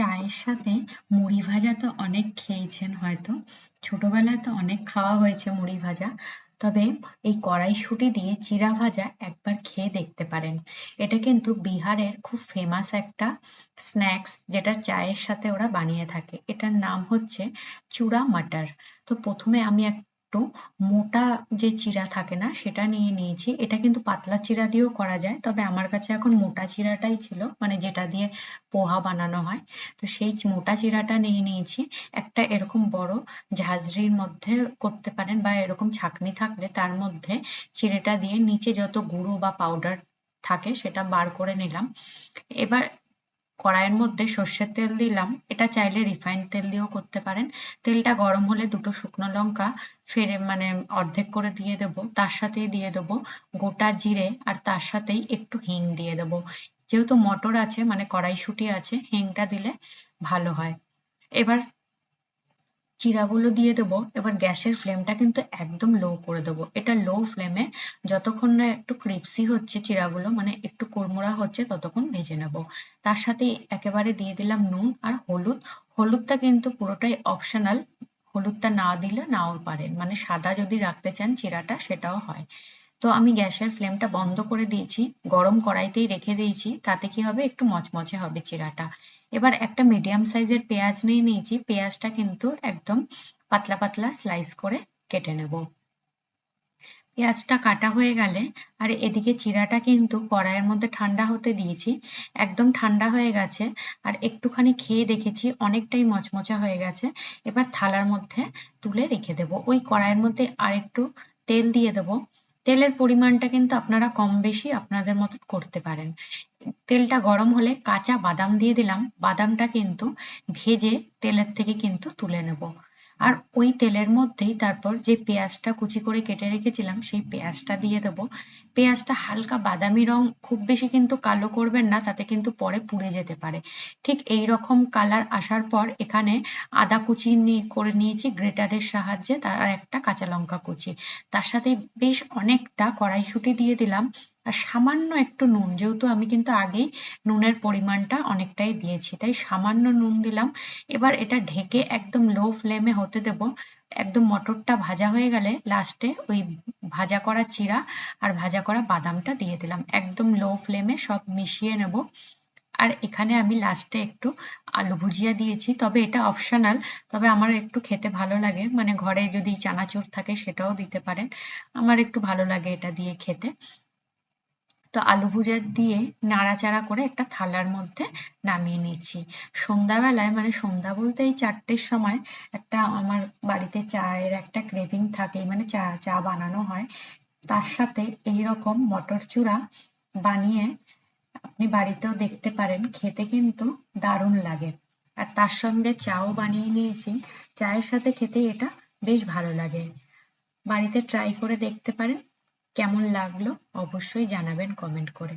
চায়ের সাথে মুড়ি ভাজা তো অনেক খেয়েছেন হয়তো। ছোটবেলায় তো অনেক খাওয়া হয়েছে মুড়ি ভাজা। তবে এই কড়াইশুঁটি দিয়ে চিরা ভাজা একবার খেয়ে দেখতে পারেন। এটা কিন্তু বিহারের খুব ফেমাস একটা স্ন্যাক্স যেটা চায়ের সাথে ওরা বানিয়ে থাকে। এটার নাম হচ্ছে চূড়া মাটার। তো প্রথমে আমি এক একটু মোটা যে চিড়া থাকে না, সেটা নিয়ে নিয়েছি। এটা কিন্তু পাতলা চিড়া দিয়েও করা যায়, তবে আমার কাছে এখন মোটা চিড়াটাই ছিল মানে যেটা দিয়ে পোহা বানানো হয়। তো সেই মোটা চিড়াটা নিয়ে নিয়েছি। একটা এরকম বড় ঝাঁঝরির মধ্যে করতে পারেন বা এরকম ছাঁকনি থাকলে তার মধ্যে চিড়েটা দিয়ে নিচে যত গুঁড়ো বা পাউডার থাকে সেটা বার করে নিলাম। এবার কড়াইয়ের মধ্যে সর্ষের তেল দিলাম। এটা চাইলে রিফাইন্ড তেল দিয়েও করতে পারেন। তেলটা গরম হলে দুটো শুকনো লঙ্কা ফেরে মানে অর্ধেক করে দিয়ে দেব। তার সাথেই দিয়ে দেব গোটা জিরে আর তার সাথেই একটু হিং দিয়ে দেব। যেহেতু মটর আছে মানে কড়াইশুঁটি আছে, হিংটা দিলে ভালো হয়। এবার চিরাগুলো দিয়ে দেবো। এবার গ্যাসের ফ্লেমটা কিন্তু একদম লো করে দেবো। এটা লো ফ্লেমে যতক্ষণ না একটু ক্রিপসি হচ্ছে চিরাগুলো মানে একটু কুড়মুড়া হচ্ছে ততক্ষণ ভেজে নেব। তার সাথে একেবারে দিয়ে দিলাম নুন আর হলুদ। হলুদটা কিন্তু পুরোটাই অপশনাল হলুদটা না দিলে নাও পারেন মানে সাদা যদি রাখতে চান চিরাটা, সেটাও হয়। তো আমি গ্যাসের ফ্লেমটা বন্ধ করে দিয়েছি, গরম কড়াইতেই রেখে দিয়েছি, তাতে কি হবে? একটু মচমচে হবে চিরাটা। এবার একটা মিডিয়াম সাইজের পেঁয়াজ নিয়ে নিয়েছি, পেঁয়াজটা কিন্তু একদম পাতলা পাতলা স্লাইস করে কেটে নেব। পেঁয়াজটা কাটা হয়ে গেলে, আর এদিকে চিরাটা কিন্তু কড়াইয়ের মধ্যে ঠান্ডা হতে দিয়েছি, একদম ঠান্ডা হয়ে গেছে, আর একটুখানি খেয়ে দেখেছি অনেকটাই মচমচা হয়ে গেছে, এবার থালার মধ্যে তুলে রেখে দেব। ওই কড়াইয়ের মধ্যে আর একটু তেল দিয়ে দেবো তেলের পরিমাণটা কিন্তু আপনারা কম বেশি আপনাদের মতো করতে পারেন। তেলটা গরম হলে কাঁচা বাদাম দিয়ে দিলাম। বাদামটা কিন্তু ভেজে তেলের থেকে কিন্তু তুলে নেব। আর ওই তেলের মধ্যেই তারপর যে পেঁয়াজটা কুচি করে কেটে রেখেছিলাম, সেই পেঁয়াজটা দিয়ে দেবো। পেঁয়াজটা হালকা বাদামি রং, খুব বেশি কিন্তু কালো করবেন না, তাতে কিন্তু পরে পুড়ে যেতে পারে। ঠিক এই রকম কালার আসার পর এখানে আদা কুচি করে নিয়েছি, গ্রেটারের সাহায্যে, তার একটা কাঁচা লঙ্কা কুচি। তার সাথে বেশ অনেকটা কড়াইশুঁটি দিয়ে দিলাম। আর সামান্য একটু নুন, যেহেতু আমি কিন্তু আগেই নুনের পরিমাণটা অনেকটাই দিয়েছি, তাই সামান্য নুন দিলাম। এবার এটা ঢেকে একদম লো ফ্লেমে হতে দেব। একদম মটরটা ভাজা হয়ে গেলে লাস্টে ওই ভাজা করা চিরা আর ভাজা করা বাদামটা দিয়ে দিলাম। একদম লো ফ্লেমে সব মিশিয়ে নেব। আর এখানে আমি লাস্টে একটু আলু ভুজিয়া দিয়েছি, তবে এটা অপশনাল তবে আমার একটু খেতে ভালো লাগে। মানে ঘরে যদি চানাচুর থাকে সেটাও দিতে পারেন। আমার একটু ভালো লাগে এটা দিয়ে খেতে। তো আলু ভুজা দিয়ে নাড়াচাড়া করে একটা থালার মধ্যে নামিয়ে নিচ্ছি সন্ধ্যাবেলায় মানে সন্ধ্যা বলতে এই চারটের সময় একটা আমার বাড়িতে চায়ের একটা ক্রেভিং থাকে মানে চা চা বানানো হয়। তার সাথে এইরকম মটর চূড়া বানিয়ে আপনি বাড়িতেও দেখতে পারেন, খেতে কিন্তু দারুণ লাগে। আর তার সঙ্গে চাও বানিয়ে নিয়েছি, চায়ের সাথে খেতে এটা বেশ ভালো লাগে। বাড়িতে ট্রাই করে দেখতে পারেন। কেমন লাগল অবশ্যই জানাবেন কমেন্ট করে।